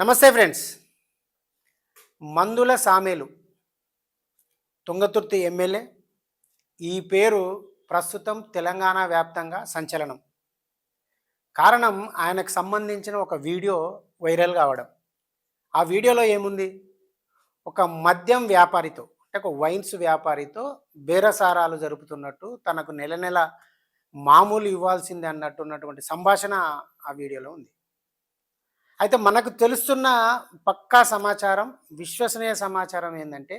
నమస్తే ఫ్రెండ్స్. మందుల సామేలు. తుంగతుర్తి ఎమ్మెల్యే. ఈ పేరు ప్రస్తుతం తెలంగాణ వ్యాప్తంగా సంచలనం. కారణం ఆయనకు సంబంధించిన ఒక వీడియో వైరల్ కావడం. ఆ వీడియోలో ఏముంది? ఒక మద్యం వ్యాపారితో అంటే ఒక వైన్స్ వ్యాపారితో బేరసారాలు జరుపుతున్నట్టు తనకు నెల నెల మామూలు ఇవ్వాల్సిందే అన్నట్టు ఉన్నటువంటి సంభాషణ ఆ వీడియోలో ఉంది. అయితే మనకు తెలుస్తున్న పక్కా సమాచారం విశ్వసనీయ సమాచారం ఏంటంటే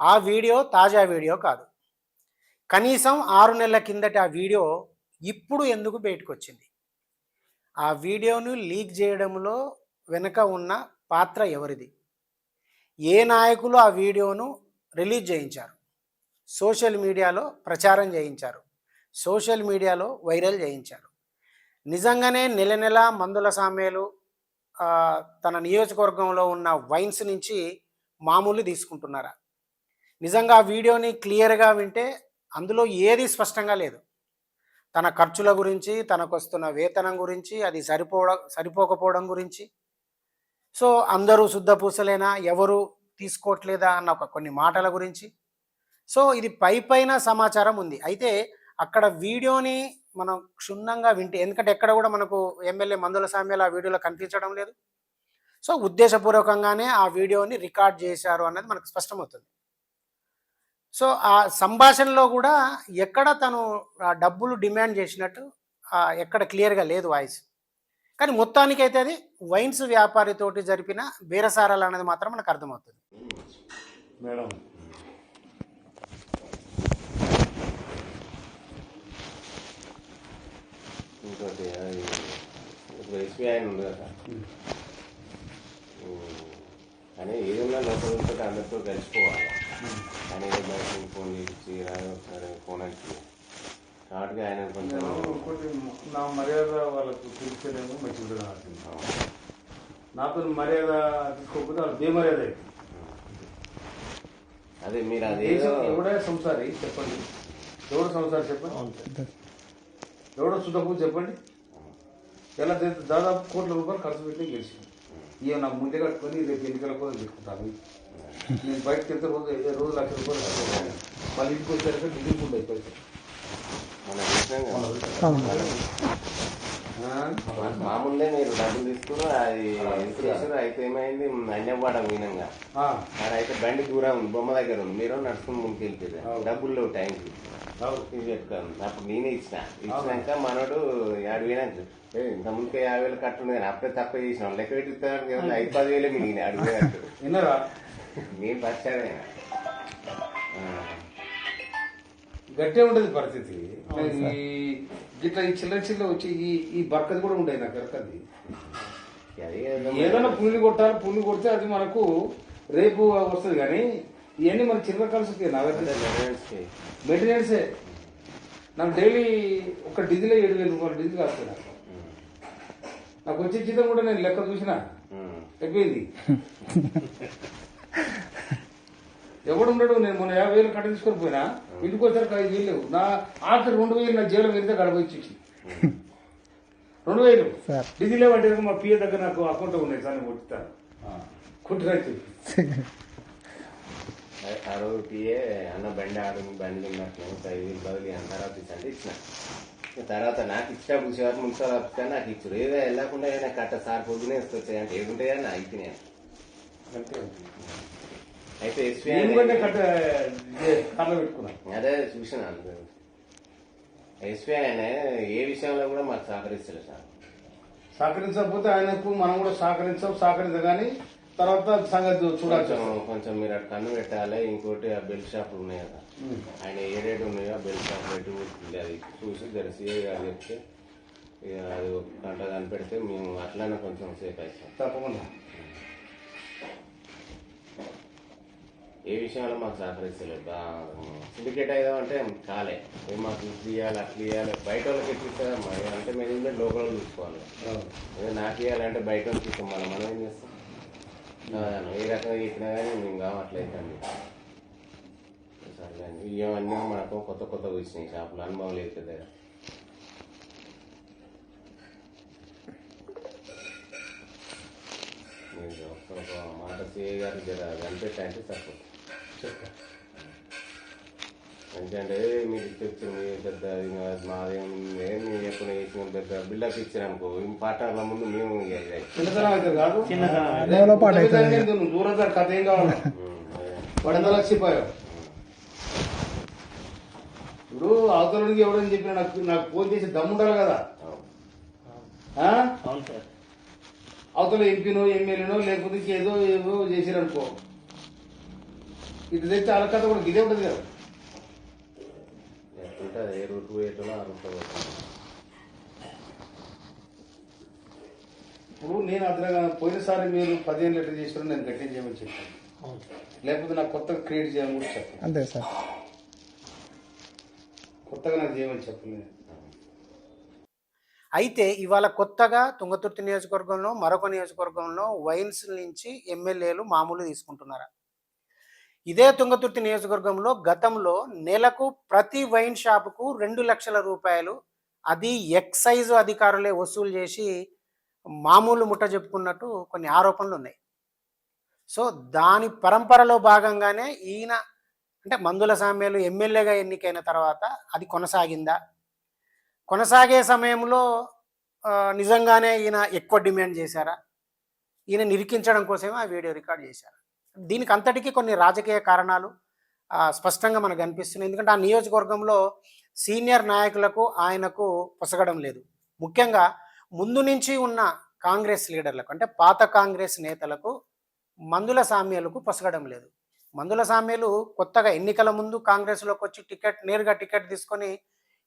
ఆ వీడియో తాజా వీడియో కాదు. కనీసం ఆరు నెలల కిందట ఆ వీడియో ఇప్పుడు ఎందుకు బయటకు వచ్చింది ఆ వీడియోను లీక్ చేయడంలో వెనుక ఉన్న పాత్ర ఎవరిది? ఏ నాయకులు ఆ వీడియోను రిలీజ్ చేయించారు? సోషల్ మీడియాలో ప్రచారం చేయించారు. సోషల్ మీడియాలో వైరల్ చేయించారు. నిజంగానే నెల నెల మందుల సామ్యాలు తన నియోజకవర్గంలో ఉన్న వైన్స్ నుంచి మామూలు తీసుకుంటున్నారా? నిజంగా ఆ వీడియోని క్లియర్గా వింటే అందులో ఏది స్పష్టంగా లేదు. తన ఖర్చుల గురించి తనకు వస్తున్న వేతనం గురించి అది సరిపోవ సరిపోకపోవడం గురించి. సో అందరూ శుద్ధపూసలేనా ఎవరు తీసుకోవట్లేదా? అన్న ఒక కొన్ని మాటల గురించి. సో ఇది పై పైన సమాచారం ఉంది. అయితే అక్కడ వీడియోని మనం క్షుణ్ణంగా వింటే ఎందుకంటే ఎక్కడ కూడా మనకు ఎమ్మెల్యే మందుల సామ్యాలు ఆ వీడియోలో కనిపించడం లేదు. సో ఉద్దేశపూర్వకంగానే ఆ వీడియోని రికార్డ్ చేశారు అన్నది మనకు స్పష్టమవుతుంది. సో ఆ సంభాషణలో కూడా ఎక్కడ తను ఆ డబ్బులు డిమాండ్ చేసినట్టు ఎక్కడ క్లియర్గా లేదు వాయిస్. కానీ మొత్తానికైతే అది వైన్స్ వ్యాపారితోటి జరిపిన బేరసారాలు అనేది మాత్రం మనకు అర్థమవుతుంది. మేడం ఇంకోటి ఇప్పుడు ఎస్బీఐ ఆయన ఉంది కదా కానీ ఏదైనా లోపల ఉంటే అందరితో కలిసిపోవాలి ఏదో బయటకు ఫోన్ చేసి ఒకసారి ఫోన్ వచ్చి కాబట్టి ఆయన కొంచెం నా మర్యాద వాళ్ళకు తెలిస్తేనేమో మంచిగా ఉంటుంది నాతో మర్యాద తీసుకోకపోతే వాళ్ళు బేమర్యాద అవుతుంది. అదే మీరు అది ఎవడే సంసారి చెప్పండి ఎవడు సంసారి చెప్పండి ఎవడో చుట్టపు చెప్పండి. ఎలా దాదాపు కోట్ల రూపాయలు ఖర్చు పెట్టి గెలిచి ఇక నాకు ముందే కట్టుకొని రేపు ఎన్నికల కోసం పెట్టుకుంటాను నేను బయటకు వెళ్తే రోజు రోజు లక్ష రూపాయలు. మళ్ళీ ఇంటికి ఢిల్లీకి ఉండే పైసలు? మామూలుగా మీరు డబ్బులు తీసుకుని అది చేసారు అయితే ఏమైంది అన్యవాడ మీనంగా ఆ, అయితే బండి దూరం ఉంది బొమ్మ దగ్గర ఉంది. మీరు నడుచుకుని ముందుకు వెళ్తుంది అవును. డబ్బులు లేవు టైంకి. ఇది చెప్తాను. అప్పుడు నేనే ఇచ్చిన. ఇచ్చినాక మనోడు వేలు ఏ, ఇంత ముందుకే యాభై వేలు కట్టుండే కానీ అప్పుడే తప్ప చేసిన. లెక్క పెట్టిస్తాను ఐదు పది వేలే మిగిలిన అడిగేటట్టు విన్నారా? నేను పచ్చాడే గట్టే ఉండేది పరిస్థితి. ఈ గిట్ల ఈ చిల్లర చిల్లర వచ్చి ఈ ఈ బర్కది కూడా ఉండేది నాకు బర్కది. ఏదైనా పుల్లి కొట్టాలి పుల్లి కొడితే అది మనకు రేపు వస్తుంది కానీ ఇవన్నీ మన చిల్లర కలిసి నా మెయింటెనెన్సే నాకు డైలీ ఒక డీజిల్ ఏడు వేల రూపాయలు డీజిల్ కాస్తుంది నాకు. నాకు వచ్చే జీతం కూడా నేను లెక్క చూసినా. అయిపోయింది. ఎవడు ఉండడు నేను మొన్న యాభై వేలు కట్ట తీసుకొని పోయినా ఇంటికి వచ్చారు ఐదు వేలు లేవు. నా ఆఖరి రెండు వేలు నా జైలు వెళ్తే గడపచ్చి రెండు వేలు. డీజిల్ లేవంటే మా పిఏ దగ్గర నాకు అకౌంట్ ఉన్నాయి సార్ నేను కొట్టుతాను. కుట్టినా చెప్పి. ఆ రోజు పిఏ అన్న బండి ఆడు బండి ఐదు వేలు బదులు అని తర్వాత అంటే ఇచ్చిన. తర్వాత నాకు ఇచ్చినప్పుడు చివరి మున్సిపల్ ఆఫీస్ నాకు ఇచ్చారు. ఏదో వెళ్ళకుండా నాకు కట్ట సార్ పొద్దునే వస్తాయి అంటే ఏదుంటాయా నా అయితే అంతే. అయితే అదే చూసినాను ఎస్బీఐ అనే ఏ విషయంలో కూడా మాకు సహకరిస్తలేదు సార్. సహకరించకపోతే ఆయనకు మనం కూడా సహకరించాం సహకరించగాని తర్వాత సంగతి చూడాల్సి కొంచెం మీరు అటు కన్ను పెట్టాలి ఇంకోటి ఆ బెల్ట్ షాపులు ఉన్నాయి కదా. ఆయన ఏడేడు ఉన్నాయో ఆ బెల్ట్ షాప్ ఊరుకుంది అది చూసి తెలిసి అది చెప్తే ఇక అది ఒక గంట కనిపెడితే మేము అట్లానే కొంచెం సేఫ్ అవుతాం తప్పకుండా. ఏ విషయంలో మాకు సహకరిస్తలేదు. సిండికేట్ అయ్యామంటే కాలే ఏ మాకు ఇది ఇవ్వాలి అట్లా ఇవ్వాలి బయట వాళ్ళకి ఎట్లిస్తారా మరి అంటే మేము లోకల్ వాళ్ళు చూసుకోవాలి. ఏదో నాకు ఇవ్వాలంటే బయట వాళ్ళకి ఇస్తాం. మనం ఏం చేస్తాం? ఏ రకంగా చెప్పినా కానీ మేము కావట్లేదు అండి. సర్లే ఇవన్నీ మనకు కొత్త కొత్త వచ్చినాయి. షాపులు అనుభవం లేదు కదా మాట సిఏ గారు జర కనిపెట్టంటే తక్కువ చెప్పు ఎందుకంటే మీరు తెచ్చిన మీ పెద్ద మాదేం మీరు ఎప్పుడు చేసిన పెద్ద బిల్డప్ ఇచ్చారు అనుకో ముందు మేము దూరం సార్ కథ ఏం కావాలి. వాడు ఎంత లక్షిపోయావు ఇప్పుడు అవతలకి ఎవడని చెప్పిన నాకు నాకు ఫోన్ చేసి దమ్ముండాలి కదా. అవును. ఆ? అవును సార్. అవతల ఎంపీనో ఎమ్మెల్యేనో లేకపోతే ఏదో ఏదో చేసిరనుకో. ఇటు తెచ్చి కథ కూడా ఇదే ఉంటుంది కదా. ఏ ఇప్పుడు నేను అతను పోయినసారి మీరు పదిహేను లీటర్ చేసిన నేను గట్టిగా చేయమని చెప్పాను. లేకపోతే నాకు కొత్తగా క్రియేట్ చేయమని కూడా చెప్పాను. అంతే సార్. కొత్తగా నాకు చేయమని చెప్పలేదు అయితే ఇవాళ కొత్తగా తుంగతుర్తి నియోజకవర్గంలో మరొక నియోజకవర్గంలో వైన్స్ నుంచి ఎమ్మెల్యేలు మామూలు తీసుకుంటున్నారా? ఇదే తుంగతుర్తి నియోజకవర్గంలో గతంలో నెలకు ప్రతి వైన్ షాపుకు రెండు లక్షల రూపాయలు అది ఎక్సైజ్ అధికారులే వసూలు చేసి మామూలు ముట్ట చెప్పుకున్నట్టు కొన్ని ఆరోపణలు ఉన్నాయి. సో దాని పరంపరలో భాగంగానే ఈయన అంటే మందుల సామ్యాలు ఎమ్మెల్యేగా ఎన్నికైన తర్వాత అది కొనసాగిందా? కొనసాగే సమయంలో నిజంగానే ఈయన ఎక్కువ డిమాండ్ చేశారా? ఈయన నిరికించడం కోసమే ఆ వీడియో రికార్డ్ చేశారు? దీనికి అంతటికీ కొన్ని రాజకీయ కారణాలు స్పష్టంగా మనకు అనిపిస్తున్నాయి. ఎందుకంటే ఆ నియోజకవర్గంలో సీనియర్ నాయకులకు ఆయనకు పొసగడం లేదు. ముఖ్యంగా ముందు నుంచి ఉన్న కాంగ్రెస్ లీడర్లకు అంటే పాత కాంగ్రెస్ నేతలకు మందుల సామ్యాలకు పొసగడం లేదు. మందుల సామ్యాలు కొత్తగా ఎన్నికల ముందు కాంగ్రెస్లోకి వచ్చి టికెట్ నేరుగా టికెట్ తీసుకొని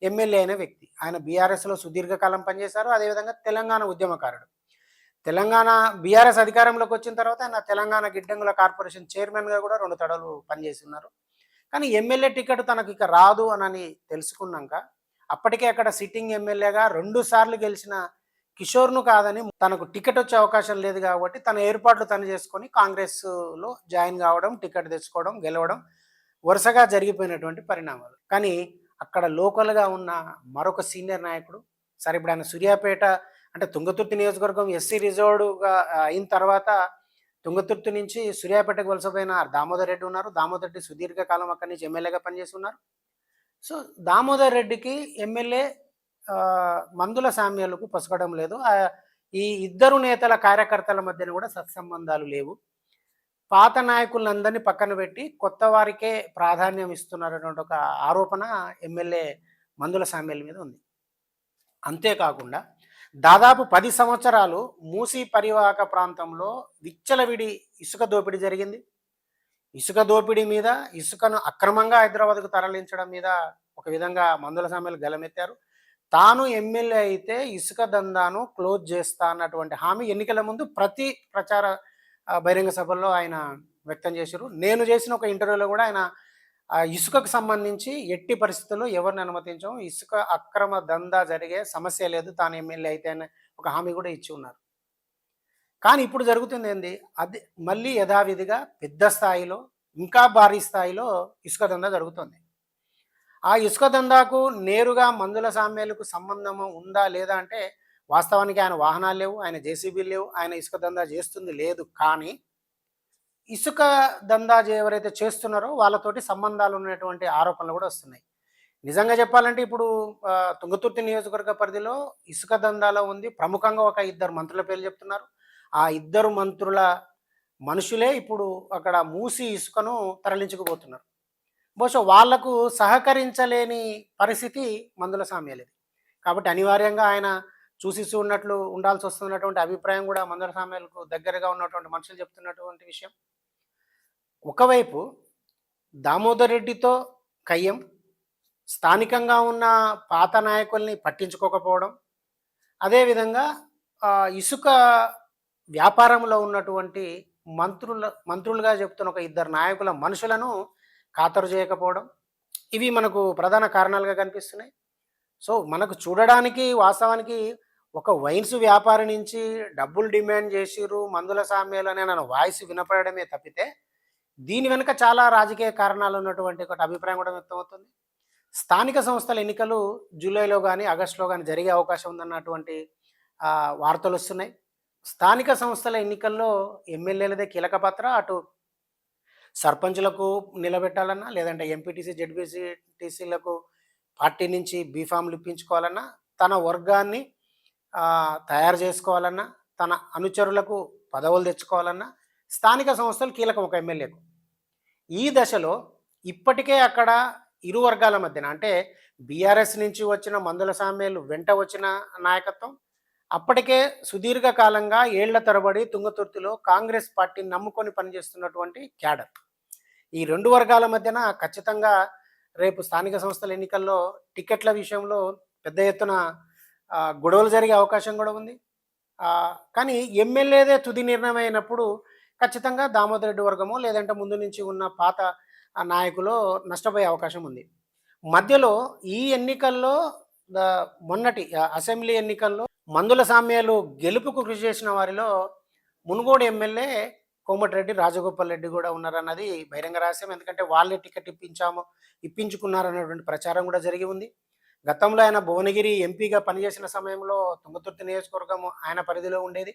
ఎమ్మెల్యే అయిన వ్యక్తి. ఆయన బీఆర్ఎస్లో సుదీర్ఘకాలం పనిచేశారు. అదేవిధంగా తెలంగాణ ఉద్యమకారుడు. తెలంగాణ బీఆర్ఎస్ అధికారంలోకి వచ్చిన తర్వాత ఆయన తెలంగాణ గిడ్డంగుల కార్పొరేషన్ చైర్మన్గా కూడా రెండు తడలు పనిచేసి ఉన్నారు కానీ ఎమ్మెల్యే టికెట్ తనకు ఇక రాదు అనని తెలుసుకున్నాక అప్పటికే అక్కడ సిట్టింగ్ ఎమ్మెల్యేగా రెండు సార్లు గెలిచిన కిషోర్ను కాదని తనకు టికెట్ వచ్చే అవకాశం లేదు కాబట్టి తన ఏర్పాట్లు తను చేసుకొని కాంగ్రెస్లో జాయిన్ కావడం టికెట్ తెచ్చుకోవడం గెలవడం వరుసగా జరిగిపోయినటువంటి పరిణామాలు. కానీ అక్కడ లోకల్గా ఉన్న మరొక సీనియర్ నాయకుడు సరే ఇప్పుడు ఆయన సూర్యాపేట అంటే తుంగతుర్తి నియోజకవర్గం ఎస్సీ రిజర్వ్డ్గా అయిన తర్వాత తుంగతుర్తి నుంచి సూర్యాపేటకు వలసపోయిన దామోదర్ రెడ్డి ఉన్నారు. దామోదర్ రెడ్డి సుదీర్ఘకాలం అక్కడి నుంచి ఎమ్మెల్యేగా పనిచేసి ఉన్నారు సో దామోదర్ రెడ్డికి ఎమ్మెల్యే మందుల సామ్యాలకు పసగడం లేదు. ఈ ఇద్దరు నేతల కార్యకర్తల మధ్యన కూడా సత్సంబంధాలు లేవు. పాత నాయకులందరినీ పక్కన పెట్టి కొత్త వారికే ప్రాధాన్యం ఇస్తున్నారనేటువంటి ఒక ఆరోపణ ఎమ్మెల్యే మందుల సామ్యాల మీద ఉంది. అంతేకాకుండా దాదాపు పది సంవత్సరాలు మూసీ పరివాహక ప్రాంతంలో విచ్చలవిడి ఇసుక దోపిడీ జరిగింది. ఇసుక దోపిడీ మీద ఇసుకను అక్రమంగా హైదరాబాద్కు తరలించడం మీద ఒక విధంగా మందుల సమ్మెలు గలమెత్తారు. తాను ఎమ్మెల్యే అయితే ఇసుక దందాను క్లోజ్ చేస్తా అన్నటువంటి హామీ ఎన్నికల ముందు ప్రతి ప్రచార బహిరంగ సభల్లో ఆయన వ్యక్తం చేశారు. నేను చేసిన ఒక ఇంటర్వ్యూలో కూడా ఆయన ఇసుకకు సంబంధించి ఎట్టి పరిస్థితుల్లో ఎవరిని అనుమతించాం? ఇసుక అక్రమ దందా జరిగే సమస్య లేదు. తాను ఎమ్మెల్యే అయితే ఒక హామీ కూడా ఇచ్చి ఉన్నారు. కానీ ఇప్పుడు జరుగుతుంది ఏంది? అది మళ్ళీ యథావిధిగా పెద్ద స్థాయిలో ఇంకా భారీ స్థాయిలో ఇసుక దందా జరుగుతుంది. ఆ ఇసుక దందాకు నేరుగా మందుల సామ్యాలకు సంబంధం ఉందా లేదా అంటే వాస్తవానికి ఆయన వాహనాలు లేవు ఆయన జేసీబీలు లేవు ఆయన ఇసుక దందా చేస్తుంది లేదు. కానీ ఇసుక దందా ఎవరైతే చేస్తున్నారో వాళ్ళతోటి సంబంధాలు ఉన్నటువంటి ఆరోపణలు కూడా వస్తున్నాయి. నిజంగా చెప్పాలంటే ఇప్పుడు తుంగతుర్తి నియోజకవర్గ పరిధిలో ఇసుక దందాలో ఉంది. ప్రముఖంగా ఒక ఇద్దరు మంత్రుల పేర్లు చెప్తున్నారు. ఆ ఇద్దరు మంత్రుల మనుషులే ఇప్పుడు అక్కడ మూసి ఇసుకను తరలించుకుపోతున్నారు. బహుశా వాళ్ళకు సహకరించలేని పరిస్థితి మందుల సామ్యాలది. కాబట్టి అనివార్యంగా ఆయన చూసి చూడనట్లు ఉండాల్సి వస్తున్నటువంటి అభిప్రాయం కూడా మందుల సామ్యాలకు దగ్గరగా ఉన్నటువంటి మనుషులు చెప్తున్నటువంటి విషయం. ఒకవైపు దామోదర్ రెడ్డితో కయ్యం స్థానికంగా ఉన్న పాత నాయకుల్ని పట్టించుకోకపోవడం అదేవిధంగా ఇసుక వ్యాపారంలో ఉన్నటువంటి మంత్రుల మంత్రులుగా చెప్తున్న ఒక ఇద్దరు నాయకుల మనుషులను ఖాతరు చేయకపోవడం ఇవి మనకు ప్రధాన కారణాలుగా కనిపిస్తున్నాయి. సో మనకు చూడడానికి వాస్తవానికి ఒక వైన్స్ వ్యాపారి నుంచి డబ్బులు డిమాండ్ చేసిర్రు మందుల సామ్యాలు అనే నన్ను వాయిస్ వినపడమే తప్పితే దీని వెనుక చాలా రాజకీయ కారణాలు ఉన్నటువంటి ఒక అభిప్రాయం కూడా వ్యక్తమవుతుంది స్థానిక సంస్థల ఎన్నికలు జూలైలో కానీ ఆగస్టులో కానీ జరిగే అవకాశం ఉందన్నటువంటి వార్తలు వస్తున్నాయి. స్థానిక సంస్థల ఎన్నికల్లో ఎమ్మెల్యేలదే కీలక పాత్ర. అటు సర్పంచులకు నిలబెట్టాలన్నా లేదంటే ఎంపీటీసీ జెడ్పీసీ టీసీలకు పార్టీ నుంచి బీఫామ్లు ఇప్పించుకోవాలన్నా తన వర్గాన్ని తయారు చేసుకోవాలన్నా తన అనుచరులకు పదవులు తెచ్చుకోవాలన్నా స్థానిక సంస్థలు కీలకం ఒక ఎమ్మెల్యేకు. ఈ దశలో ఇప్పటికే అక్కడ ఇరు వర్గాల మధ్యన అంటే బీఆర్ఎస్ నుంచి వచ్చిన మందుల సామ్యాలు వెంట వచ్చిన నాయకత్వం అప్పటికే సుదీర్ఘకాలంగా ఏళ్ళ తరబడి తుంగతుర్తిలో కాంగ్రెస్ పార్టీని నమ్ముకొని పనిచేస్తున్నటువంటి క్యాడర్. ఈ రెండు వర్గాల మధ్యన ఖచ్చితంగా రేపు స్థానిక సంస్థల ఎన్నికల్లో టికెట్ల విషయంలో పెద్ద ఎత్తున గొడవలు జరిగే అవకాశం కూడా ఉంది. కానీ ఎమ్మెల్యేదే తుది నిర్ణయం అయినప్పుడు ఖచ్చితంగా దామోదర్ రెడ్డి వర్గము లేదంటే ముందు నుంచి ఉన్న పాత నాయకులు నష్టపోయే అవకాశం ఉంది. మధ్యలో ఈ ఎన్నికల్లో మొన్నటి అసెంబ్లీ ఎన్నికల్లో మందుల సామ్యాలు గెలుపుకు కృషి చేసిన వారిలో మునుగోడు ఎమ్మెల్యే కోమటిరెడ్డి రాజగోపాల్ రెడ్డి కూడా ఉన్నారన్నది బహిరంగ రహస్యం. ఎందుకంటే వాళ్ళే టికెట్ ఇప్పించాము ఇప్పించుకున్నారన్నటువంటి ప్రచారం కూడా జరిగి ఉంది. గతంలో ఆయన భువనగిరి ఎంపీగా పనిచేసిన సమయంలో తుంగతుర్తి నియోజకవర్గం ఆయన పరిధిలో ఉండేది.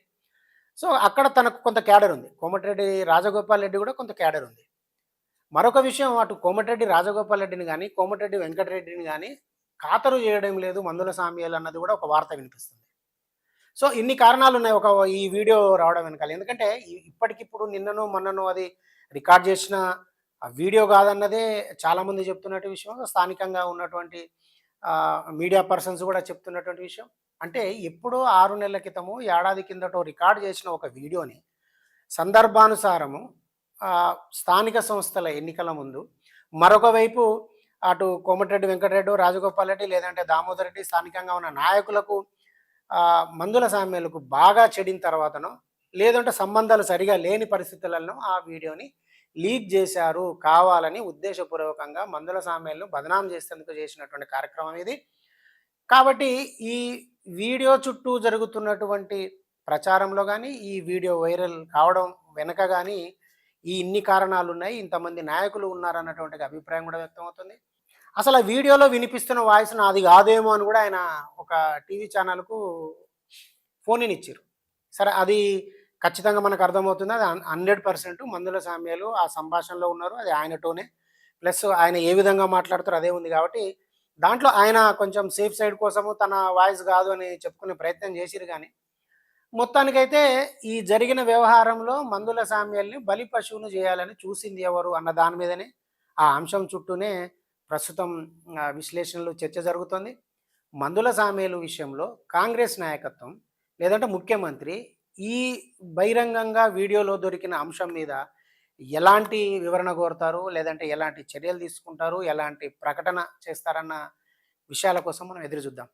సో అక్కడ తనకు కొంత క్యాడర్ ఉంది. కోమటిరెడ్డి రాజగోపాల్ రెడ్డి కూడా కొంత క్యాడర్ ఉంది. మరొక విషయం అటు కోమటిరెడ్డి రాజగోపాల్ రెడ్డిని కానీ కోమటిరెడ్డి వెంకటరెడ్డిని కానీ ఖాతరు చేయడం లేదు మందుల సామ్యాలు అన్నది కూడా ఒక వార్త వినిపిస్తుంది. సో ఇన్ని కారణాలు ఉన్నాయి ఒక ఈ వీడియో రావడం వెనకాల. ఎందుకంటే ఇప్పటికిప్పుడు నిన్నను మొన్నను అది రికార్డ్ చేసిన వీడియో కాదన్నదే చాలామంది చెప్తున్నట్టు విషయం. స్థానికంగా ఉన్నటువంటి మీడియా పర్సన్స్ కూడా చెప్తున్నటువంటి విషయం. అంటే ఎప్పుడో ఆరు నెలల క్రితము ఏడాది కిందటో రికార్డ్ చేసిన ఒక వీడియోని సందర్భానుసారము స్థానిక సంస్థల ఎన్నికల ముందు మరొక వైపు అటు కోమటిరెడ్డి వెంకటరెడ్డి రాజగోపాల్ రెడ్డి లేదంటే దామోదర్ రెడ్డి స్థానికంగా ఉన్న నాయకులకు మందుల సామ్యాలకు బాగా చెడిన తర్వాతనో లేదంటే సంబంధాలు సరిగా లేని పరిస్థితులలో ఆ వీడియోని లీక్ చేశారు కావాలని ఉద్దేశపూర్వకంగా మందుల సామ్యాలను బదనాం చేసేందుకు చేసినటువంటి కార్యక్రమం ఇది. కాబట్టి ఈ వీడియో చుట్టూ జరుగుతున్నటువంటి ప్రచారంలో కానీ ఈ వీడియో వైరల్ కావడం వెనక కానీ ఈ ఇన్ని కారణాలు ఉన్నాయి ఇంతమంది నాయకులు ఉన్నారన్నటువంటి అభిప్రాయం కూడా వ్యక్తమవుతుంది అసలు ఆ వీడియోలో వినిపిస్తున్న వాయిస్ నాది కాదేమో అని కూడా ఆయన ఒక టీవీ ఛానల్కు ఫోన్ ఇచ్చారు. సరే అది ఖచ్చితంగా మనకు అర్థమవుతుంది అది హండ్రెడ్ పర్సెంట్ మందుల సామ్యాలు ఆ సంభాషణలో ఉన్నారు అది ఆయనతోనే. ప్లస్ ఆయన ఏ విధంగా మాట్లాడుతారో అదే ఉంది కాబట్టి దాంట్లో ఆయన కొంచెం సేఫ్ సైడ్ కోసము తన వాయిస్ కాదు అని చెప్పుకునే ప్రయత్నం చేసిరు కానీ మొత్తానికైతే ఈ జరిగిన వ్యవహారంలో మందుల సామ్యాల్ని బలి పశువును చేయాలని చూసింది ఎవరు అన్న దాని మీదనే ఆ అంశం చుట్టూనే ప్రస్తుతం విశ్లేషణలు చర్చ జరుగుతోంది. మందుల సామ్యాలు విషయంలో కాంగ్రెస్ నాయకత్వం లేదంటే ముఖ్యమంత్రి ఈ బహిరంగంగా వీడియోలో దొరికిన అంశం మీద ఎలాంటి వివరణ కోరుతారు? లేదంటే ఎలాంటి చర్యలు తీసుకుంటారు? ఎలాంటి ప్రకటన చేస్తారన్న విషయాల కోసం మనం ఎదురు చూద్దాం.